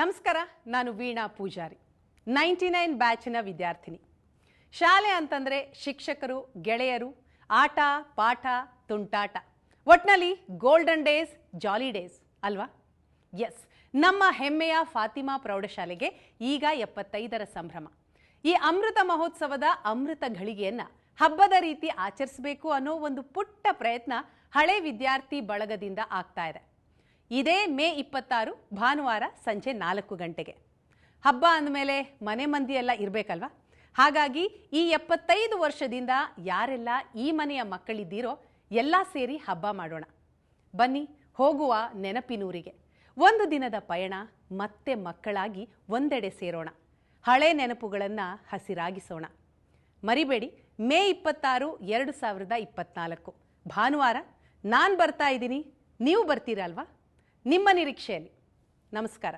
ನಮಸ್ಕಾರ, ನಾನು Veena Poojari. Ninety nine ಬ್ಯಾಚಿನ ವಿದ್ಯಾರ್ಥಿನಿ. ಶಾಲೆ ಅಂತಂದರೆ ಶಿಕ್ಷಕರು, ಗೆಳೆಯರು, ಆಟ, ಪಾಠ, ತುಂಟಾಟ. ಒಟ್ನಲ್ಲಿ ಗೋಲ್ಡನ್ ಡೇಸ್ ಜಾಲಿ ಡೇಸ್ ಅಲ್ವಾ? ಎಸ್ ನಮ್ಮ ಹೆಮ್ಮೆಯ ಫಾತಿಮಾ ಪ್ರೌಢಶಾಲೆಗೆ ಈಗ ಎಪ್ಪತ್ತೈದರ ಸಂಭ್ರಮ. ಈ ಅಮೃತ ಮಹೋತ್ಸವದ ಅಮೃತ ಘಳಿಗೆಯನ್ನು ಹಬ್ಬದ ರೀತಿ ಆಚರಿಸಬೇಕು ಅನ್ನೋ ಒಂದು ಪುಟ್ಟ ಪ್ರಯತ್ನ ಹಳೆ ವಿದ್ಯಾರ್ಥಿ ಬಳಗದಿಂದ ಆಗ್ತಾ ಇದೆ. ಇದೇ ಮೇ ಇಪ್ಪತ್ತಾರು, ಭಾನುವಾರ ಸಂಜೆ ನಾಲ್ಕು ಗಂಟೆಗೆ. ಹಬ್ಬ ಅಂದಮೇಲೆ ಮನೆ ಮಂದಿಯೆಲ್ಲ ಇರಬೇಕಲ್ವಾ? ಹಾಗಾಗಿ ಈ ಎಪ್ಪತ್ತೈದು ವರ್ಷದಿಂದ ಯಾರೆಲ್ಲ ಈ ಮನೆಯ ಮಕ್ಕಳಿದ್ದೀರೋ ಎಲ್ಲ ಸೇರಿ ಹಬ್ಬ ಮಾಡೋಣ. ಬನ್ನಿ, ಹೋಗುವ ನೆನಪಿನೂರಿಗೆ. ಒಂದು ದಿನದ ಪಯಣ, ಮತ್ತೆ ಮಕ್ಕಳಾಗಿ ಒಂದೆಡೆ ಸೇರೋಣ. ಹಳೆ ನೆನಪುಗಳನ್ನು ಹಸಿರಾಗಿಸೋಣ. ಮರಿಬೇಡಿ, ಮೇ ಇಪ್ಪತ್ತಾರು, ಎರಡು ಸಾವಿರದ ಇಪ್ಪತ್ನಾಲ್ಕು. ಭಾನುವಾರ, ನಾನು ಬರ್ತಾ ಇದ್ದೀನಿ. ನೀವು ಬರ್ತೀರಲ್ವಾ? ನಿಮ್ಮ ನಿರೀಕ್ಷೆಯಲ್ಲಿ. ನಮಸ್ಕಾರ.